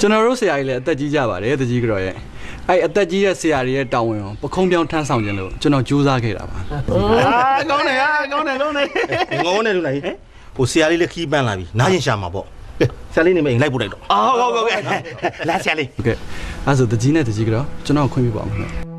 ကျွန်တော်တို့ဆရာကြီးလည်းအသက်ကြီးကြပါတယ်တကြီးကြော်ရဲ့အဲ့အသက်ကြီးရဲ့ဆရာတွေရဲ့တာဝန်ကိုပခုံးပြောင်းထမ်းဆောင်ခြင်းလို့ကျွန်တော်ကြိုးစားခဲ့တာပါအာကောင်းတယ်ဟာကောင်းတယ်ကောင်းတယ်ငုံနေလို့လားဟိုဆရာလေးလည်းခီးပန်းလာပြီနားရင်ရှာမှာပေါ့ဆရာလေးနေမအိမ်လိုက်ပို့လိုက်တော့အော်ဟုတ်ဟုတ်ကဲ့လာဆရာလေးဟုတ်ကဲ့အဲ့ဆိုတကြီးနဲ့တကြီးကြော်ကျွန်တော်ခွင့်ပြုပါဦးခင်ဗျ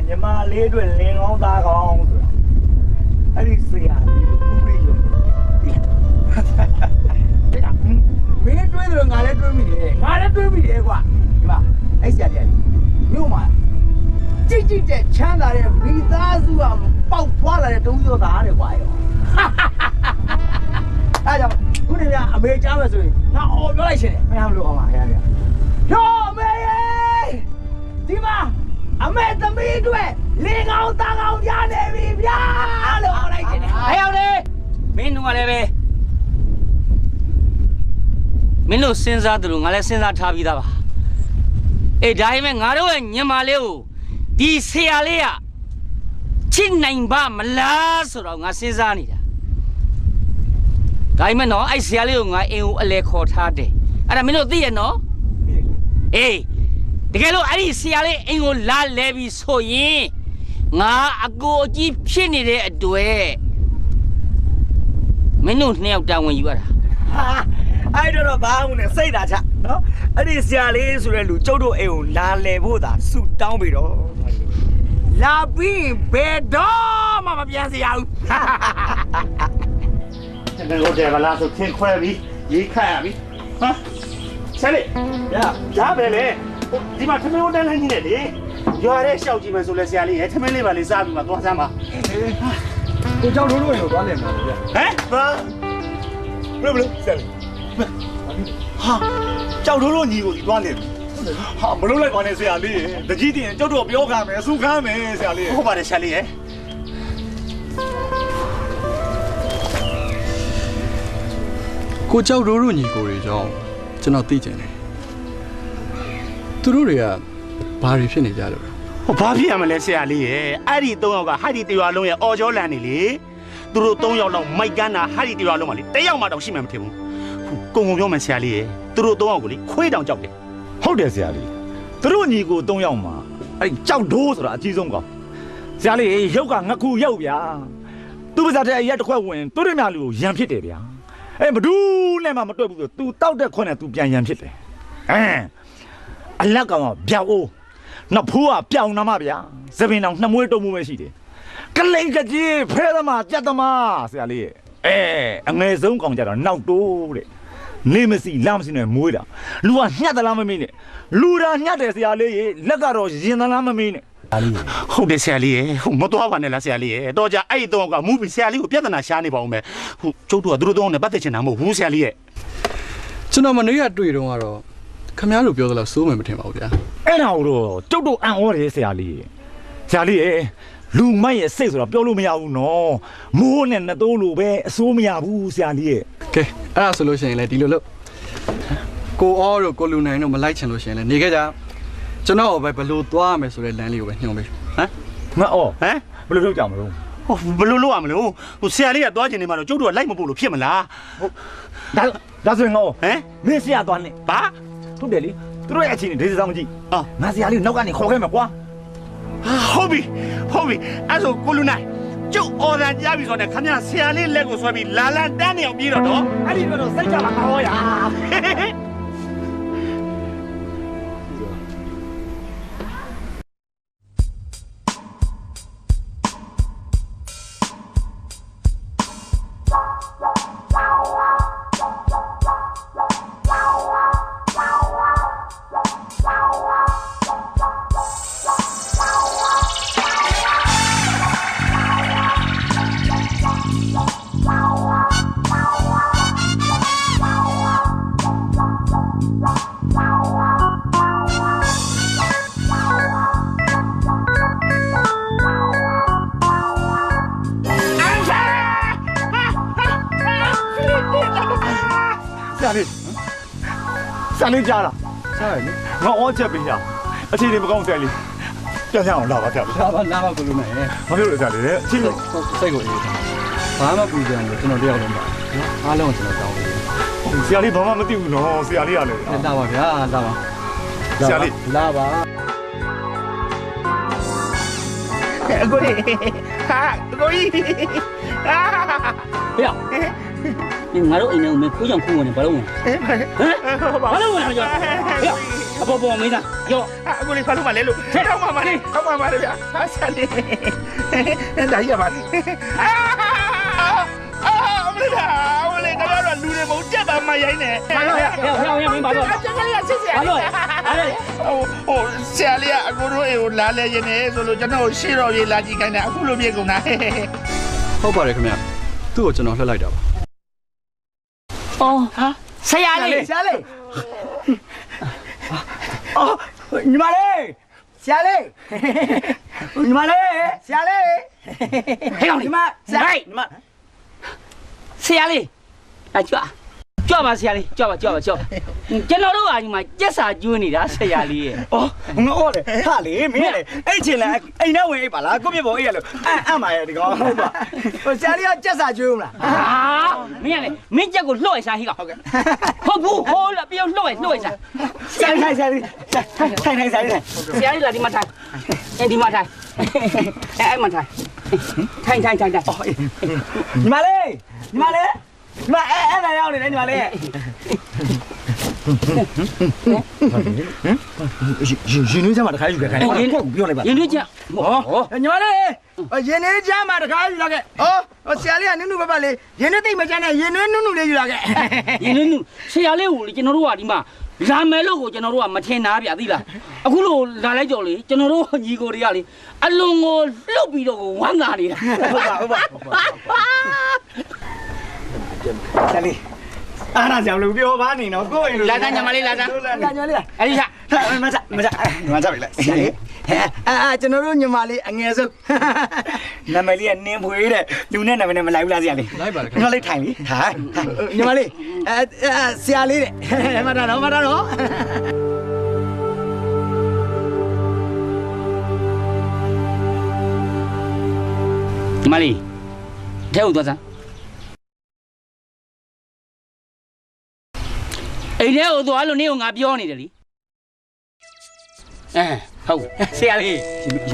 တယ်ညီမလေးအတွက်လင်ကောင်းသားကောင်းဆိုတာအဲ့ဒီဆရာလေးကိုဦးလေးရုံမင်းတွေးတယ်ငါလည်းတွေးမိတယ်ငါလည်းတွေးမိတယ်ကွာဒီမှာအဲ့ဆရာလေးမြို့မှာကြည့်ကြည့်တဲ့ချမ်းသာတဲ့မိသားစုကပေါက်ဖွာလာတဲ့တုံးစောသားတဲ့ကွာရောအဲ့ကြောင့်ခုနေကအမေကြားမယ်ဆိုရင်ငါအော်ပြောလိုက်ရှင်တယ်မရမလို့အောင်ပါရရရောအမေရေဒီမှာ အမေသမီးအတွက်လင်ကောင်းသားကောင်းရနေပြီဗျာလို့အော်လိုက်ရှင်တယ်ဟဲ့အောင်လေမင်းတို့ကလည်းပဲမင်းတို့စဉ်းစားတယ်လို့ငါလည်းစဉ်းစားထားပြီးသားပါအေးဒါပေမဲ့ငါတို့ရဲ့ညမလေးကိုဒီဆရာလေးကချစ်နိုင်ပါမလားဆိုတော့ငါစဉ်းစားနေတာဒါပေမဲ့နော်အဲ့ဆရာလေးကိုငါအင်ကိုအလဲခေါ်ထားတယ်အဲ့ဒါမင်းတို့သိရနော်အေး တကယ်လို့အဲ့ဒီဆရာလေးအင်ကိုလာလဲပြီးဆိုရင်ငါအကိုအကြီးဖြစ်နေတဲ့အတွက်မင်းတို့နှစ်ယောက်တာဝန်ယူရတာဟာအဲ့တော့တော့ဘာမှမနဲ့စိတ်သာချနော်အဲ့ဒီဆရာလေးဆိုတဲ့လူကျုပ်တို့အိမ်ကိုလာလဲဖို့သာဆူတောင်းပြီတော့လာပြီးရင်ဘယ်တော့မှမပြန်စရဘူးငါတို့တယ်ဗလားဆိုသင်ခွဲပြီးရေးခတ်ရပြီဟာဆရာလေးရရပဲလေဟို ဒီမှာထမင်းဟိုတန်းလန်းကြီးနဲ့လေရွာတဲ့ရှောက်ကြည့်မယ်ဆိုလဲဆရာလေးရဲ့ထမင်းလေးပါလေးစားပြီးမှသွားစမ်းပါကိုကြောက်လို့လို့ရင်သွားလဲမှာဗျာဟမ်ဘာဘယ်လိုဆရာလေးဟာကြောက်ထိုးလို့ညီကိုဒီသွားနေပြီဟာမလုပ်လိုက်ပါနဲ့ဆရာလေးတကြီးတင်ကြောက်တော့ပြောခံမယ်အဆူခံမယ်ဆရာလေးဟုတ်ပါတယ်ဆရာလေးရဲ့ကိုကြောက်တို့တို့ညီကိုတွေကြောင့်ကျွန်တော်သိကျင်တယ် သူတို့တွေကဘာတွေဖြစ်နေကြလို့လဲဟောဘာဖြစ်ရမလဲဆရာလေးရဲ့အဲ့ဒီ၃ယောက်ကဟာဒီတရွာလုံးရဲ့အော်ကျော်လန်နေလေသူတို့၃ယောက်လောက်မိုက်ကန်းတာဟာဒီတရွာလုံးမှာလေတယောက်မှတော့ရှိမှမထင်ဘူးကုံကုံပြောမယ်ဆရာလေးရဲ့သူတို့၃ယောက်ကိုလေခွေးတောင်ကြောက်တယ်ဟုတ်တယ်ဆရာလေးသူတို့ညီကို၃ယောက်မှာအဲ့ကြောက်ဒိုးဆိုတာအကြီးဆုံးကောင်ဆရာလေးရုပ်ကငခုရုပ်ဗျာသူပါဇာတဲ့ရက်တစ်ခွက်ဝင်သူတို့မြလူကိုရံဖြစ်တယ်ဗျာအဲဘဒူးနဲ့မှမတွေ့ဘူးဆို तू တောက်တဲ့ခွက်နဲ့ तू ပြန်ရံဖြစ်တယ်အဲ အလက်ကောင်ကဗျောက်အိုးနှစ်ဖိုးကပြောင်နာမဗျာသပင်တောင်နှမွေးတုံမှုပဲရှိတယ်ကလိန်ကကြီးဖဲသမားပြတ်သမားဆရာလေးရဲ့အဲအငယ်ဆုံးကောင်ကြတော့နောက်တိုးတဲ့နေမစီလမ်းမစီနဲ့မွေးတာလူကညှက်သလားမမေးနဲ့လူတာညှက်တယ်ဆရာလေးရေလက်ကတော့ရင်သလားမမေးနဲ့ဟုတ်တယ်ဆရာလေးရဲ့ဟိုမတော်ပါနဲ့လားဆရာလေးရဲ့တော့ကြအဲ့ဒီ၃ယောက်ကမူပြီးဆရာလေးကိုပြဿနာရှားနေပါဦးမယ်ဟိုကျုပ်တို့ကသူတို့၃ယောက်နဲ့ပတ်သက်ချင်တာမဟုတ်ဘူးဆရာလေးရဲ့ကျွန်တော်မနေ့ကတွေ့တော့ကတော့ ခမ ्या လိုပြောသလားစိုးမယ်မထင်ပါဘူးဗျာအဲ့ဒါကိုတော့ကျုပ်တို့အံ့ဩတယ်ဆရာလေးရေဆရာလေးရေလူမိုက်ရဲ့စိတ်ဆိုတော့ပြောလို့မရဘူးနော်မိုးနဲ့နှစ်သိုးလိုပဲအစိုးမရဘူးဆရာလေးရေကဲအဲ့ဒါဆိုလို့ရှိရင်လည်းဒီလိုလို့ကိုအောတို့ကိုလူနိုင်တို့မလိုက်ချင်လို့ရှိရင်လည်းနေခဲ့ကြကျွန်တော်ပဲဘယ်လို့သွားရမယ်ဆိုတဲ့လမ်းလေးကိုပဲညွှန်ပေးဟမ်မအော်ဟမ်ဘယ်လိုလုပ်ကြမလို့ဟိုဘယ်လိုလုပ်ရမလဲဟိုဆရာလေးကသွားချင်နေမှာတော့ကျုပ်တို့ကလိုက်မပို့လို့ဖြစ်မလားဒါဒါဆိုရင်ငေါဟမ်မင်းဆရာသွားနေဘာ ဟုတ်တယ်လေသူတို့ရဲ့အချင်းဒေသဆောင်ကြည့်ဟာငါဆရာလေးနောက်ကနေခေါ်ခဲ့မယ်ကွာဟုတ်ပြီဟုတ်ပြီအဲ့ဆိုကိုလူနိုင်ကျုပ်အော်ဒန်ကြားပြီဆိုတော့ခင်ဗျာဆရာလေးလက်ကိုဆွဲပြီးလာလန်တန်းနေအောင်ပြေးတော့တော့အဲ့ဒီကတော့စိတ်ကြပါဟောရ ရာလေးဆရာလေးကြားလားစားရလေငါအောချက်ပေးရအခြေအနေမကောင်းဆရာလေးပြန်ရအောင်လာပါဆရာလေးလာပါလာပါကိုလူနိုင်မဖြစ်လို့ဆရာလေးအခြေအနေစိတ်ကိုအေးဘာမှပူကြံလို့ကျွန်တော်တယောက်လုံးပါနော်အားလုံးကိုကျွန်တော်တောင်းပေးတယ်ဆရာလေးဘာမှမသိဘူးနော်ဆရာလေးကလည်း လာပါဗျာလာပါဆရာလေး လာပါအကိုကြီးဟာအကိုကြီးအာဖေ ရောက်ဒီငါတို့အိမ်ထဲကိုမင်းခိုးကြောင်ခိုးဝင်နေဘာလို့ဝင်ဟမ်ဘာလို့ဝင်လဲကြောဖေရောက်အပေါ်ပေါ်မင်းသားရောအကိုလေးဖာလို့မလဲလို့ထောက်ပါပါလေထောက်ပါပါလေဗျာဟာဆန်နေဒါရပါလေအာအာအမလေးအမလေးကတော့လူတွေမဟုတ်တက်ပါမရိုင်းနဲ့ဘာလို့ဖေရောက်ဖေရောက်မင်းဘာလို့ကျန်ကလေးဆစ်ဆရာဘာလို့ဘာလို့ဟိုဟိုဆရာလေးကအကိုတို့အိမ်ကိုလာလဲရင်လည်းဆိုလို့ကျွန်တော်ရှေ့တော်ပြေးလာကြည့်ခိုင်းတယ်အခုလိုပြေကုန်တာဟုတ်ပါတယ်ခင်ဗျသူ့ကိုကျွန်တော်လှက်လိုက်တာပါ အော်ဟာဆရာလေးဆရာလေးအော်ညီမလေးဆရာလေးညီမလေးဆရာလေးဟဲ့ကောင်ညီဒီမမှာဆရာဟဲ့ညီမဆရာလေးအကြွ ကြွပါဆရာလေးကြွပါကြွပါကြွပါကျွန်တော်တို့ကဒီမှာကြက်စာကျွေးနေတာဆရာလေးရဲ့အော်ငါအော်လေဟာလေမင်းလေအဲ့ချင်းလဲအိမ်ထဲဝင်အိပ်ပါလားကိုပြပေါ်အိပ်ရလို့အံ့အံ့ပါရဲ့ဒီကောင်ဟုတ်ပါဟိုဆရာလေးကကြက်စာကျွေးဦးမလားဟာမင်းကလေမင်းကြက်ကိုလှော့ရစားဟိကောင်ဟုတ်ကဲ့ဟုတ်ဘူးဟိုးလာပြောလှော့ရလှော့ရစားဆိုင်ဆိုင်ဆိုင်ဆိုင်ဆိုင်ဆိုင်ဆိုင်ဆရာလေးလာဒီမှာထိုင်အဲဒီမှာထိုင်အဲအဲ့မှာထိုင်ထိုင်ထိုင်ထိုင်ထိုင်ညီမလေးညီမလေးညီ မအဲ့အဲ့လာရောက်နေတယ်ညီမလေးရှင်ရှင်နေကြမှာတခါယူခဲ့ခိုင်းတယ်ပြောလိုက်ပါရင်တွေ့ကြဟောညီမလေးရင်နေကြမှာတခါယူလာခဲ့ဩဆရာလေးကနုနုပပလေးရင်နေသိမ့်မချမ်းနဲ့ရင်နေနုနုလေးယူလာခဲ့ရင်နုဆရာလေးကိုလေကျွန်တော်တို့ကဒီမှာလာမယ်လို့ကိုကျွန်တော်တို့ကမထင်တာဗျာသိလားအခုလို့လာလိုက်ကြော်လေကျွန်တော်တို့ညီကိုတွေကလေအလွန်ကိုလှုပ်ပြီးတော့ကိုဝမ်းသာနေတာဟုတ်ပါဟုတ်ပါ ဆရာလေးအားရကြောင်လို့ပြောပါနေတော့ကိုယ့်အိမ်လိုလာသားညီမလေးလာသားလာညီမလေးလားအဲ့ဒီချမချမချမချပြီလားအာအာကျွန်တော်တို့ညီမလေးအငယ်ဆုံးနာမည်လေးကနင်းဖွေးတဲ့လူနဲ့နာမည်နဲ့မလိုက်ဘူး အဲဆရာလေးတဲ့မတာတော့မတာတော့ညီမလေးထဲဟုတ်သွားစမ်းအိမ်ထဲကိုသွားလို့နေကိုငါပြောနေတယ်လीအဲဟုတ်ဆရာလေးရင်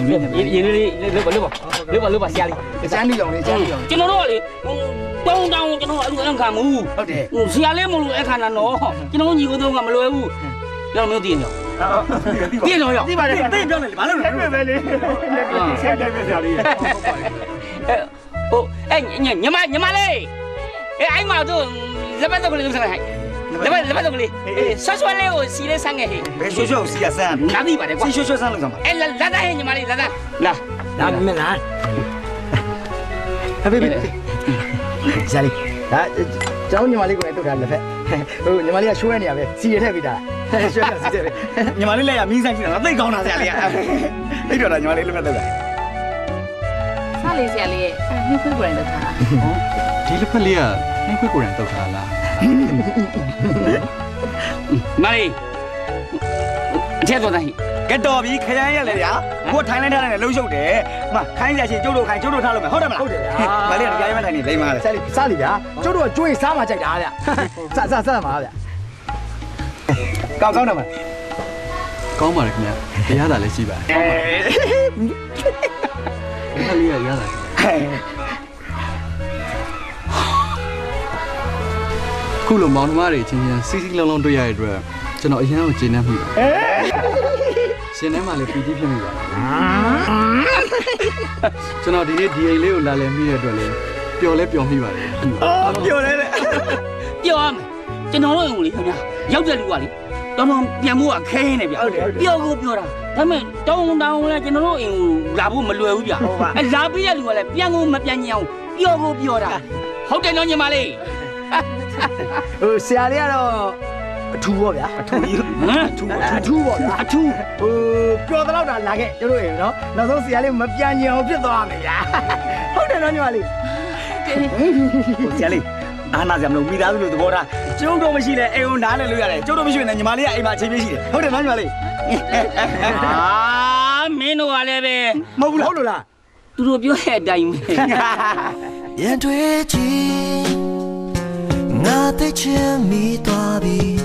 ရင်ရင်လေးလေးလို့ပါလို့ပါလို့ပါလို့ပါဆရာလေးအချမ်းလူအောင်လေအချမ်းလူအောင်ကျွန်တော်တို့ကလေတောင်းတောင်းကျွန်တော်အလူအခံမှုဟုတ်တယ်ဆရာလေးမလို့အခါနာတော့ကျွန်တော်ညီကိုတော့ကမလွယ်ဘူးကျွန်တော်မျိုးတည်နေတည်နေရောဒီပါလေတိတ်ပြောနေလေဘာလို့လဲပဲလေဆရာလေးဆရာလေးဟိုအဲညညမညမလေးအဲအိုင်မတို့လက်ပတ်တော့ကလေးလုပ်စမ်းဟဲ့လက်ပတ် လက်ပတ်တော့ကလေးဆွဆွလေးကိုစီလေးဆန်းခဲ့ဟဲ့ဘယ်ရွှေရွှေစီရဆန်းငါသိပါတယ်ကွာစီရွှေရွှေဆန်းလို့ဆောင်ပါအဲလာလာဟဲ့ညီမလေးလာလာလာလာမင်းလားဟဲ့ဘေးဇာလီဒါကျောင်းညီမလေးကိုလည်းထုတ်ထားလက်ဖက်ဟိုညီမလေးကရှိုးရနေရပဲစီရထည့်ပြီးတာရှိုးရစီရပဲညီမလေးလည်းရမင်းဆိုင်ကြည့်တာသိကောင်းတာဇာလီသိတော့တာညီမလေးလည်းမသက်တာစားလေးဆရာလေးရဲ့နှိမ့်ခွေးကိုယ်တိုင်လောက်ထားတာဒီလက်ဖက်လေးကနှင်းခွေးကိုယ်တိုင်တုတ်ထားလား မလေးအထက်တော့တိုင်းကဲတော်ပြီခရမ်းရက်လေဗျာကိုထိုင်လိုက်ထားတယ်လှုပ်ရှုပ်တယ်မခိုင်းရချင်းကျုပ်တို့ခိုင်းကျုပ်တို့ထားလို့မယ်ဟုတ်တယ်မလားဟုတ်တယ်ဗျာမလေးကကြားရမထိုင်နေလိမ့်ပါလေစားလိစားလိဗျာကျုပ်တို့ကကျွေးစားမှကြိုက်တာဗျာစားစားစားမှာဗျာကောင်းကောင်းတယ်မကောင်းပါတယ်ခင်ဗျတရားသာလည်းရှိပါတယ်လက်ဖက်လေးကရတာ ခုလိုမောင်နှမတွေချင်းချင်းစီစီလုံးလုံးတွေ့ရတဲ့အတွက်ကျွန်တော်အရန်ကိုကျေနပ်မိပါတယ်ရှင်ထဲမှာလည်းပီတိဖြစ်မိပါတယ်ကျွန်တော်ဒီနေ့ဒီအိမ်လေးကိုလာလည်မိတဲ့အတွက်လည်းပျော်လဲပျော်မိပါတယ်အော်ပြောတယ်လေပြောရမယ်ကျွန်တော်တို့အိမ်ကိုလေခင်ဗျာရောက်တဲ့လူကလေတော်တော်ပြန်ဖို့ကခဲနေဗျပြောကိုပြောတာဒါပေမဲ့တောင်းတောင်းလဲကျွန်တော်တို့အိမ်ကိုလာဖို့မလွယ်ဘူးဗျအဲလာပြီးတဲ့လူကလည်းပြန်ကိုမပြန်ညင်အောင်ပြောကိုပြောတာဟုတ်တယ်နော်ညီမလေး ဟိုဆရာလေးကတော့အထူပေါ့ဗျာအထူကြီးဟမ်အထူအထူပေါ့ဗျာအထူးဟိုပျော်တော့တာလာခဲ့ကျတို့ရေနော်နောက်ဆုံးဆရာလေးမပြန်ညင်အောင်ဖြစ်သွားမယ်ဗျာဟုတ်တယ်နော်ညီမလေးဟိုဆရာလေးအာနာဆရာမလို့မိသားစုလိုသဘောထားကျုပ်တို့မရှိလဲအိမ်ကိုနားလဲလို့ရတယ်ကျုပ်တို့မရှိရင်လည်းညီမလေးကအိမ်မှာအချိန်ပြည့်ရှိတယ်ဟုတ်တယ်နော်ညီမလေးအာမင်းတို့ကလည်းပဲမဟုတ်ဘူးလားဟုတ်လို့လားသူတို့ပြောတဲ့အတိုင်းပဲ眼对 ငါသိချင်းမိသွားပြီ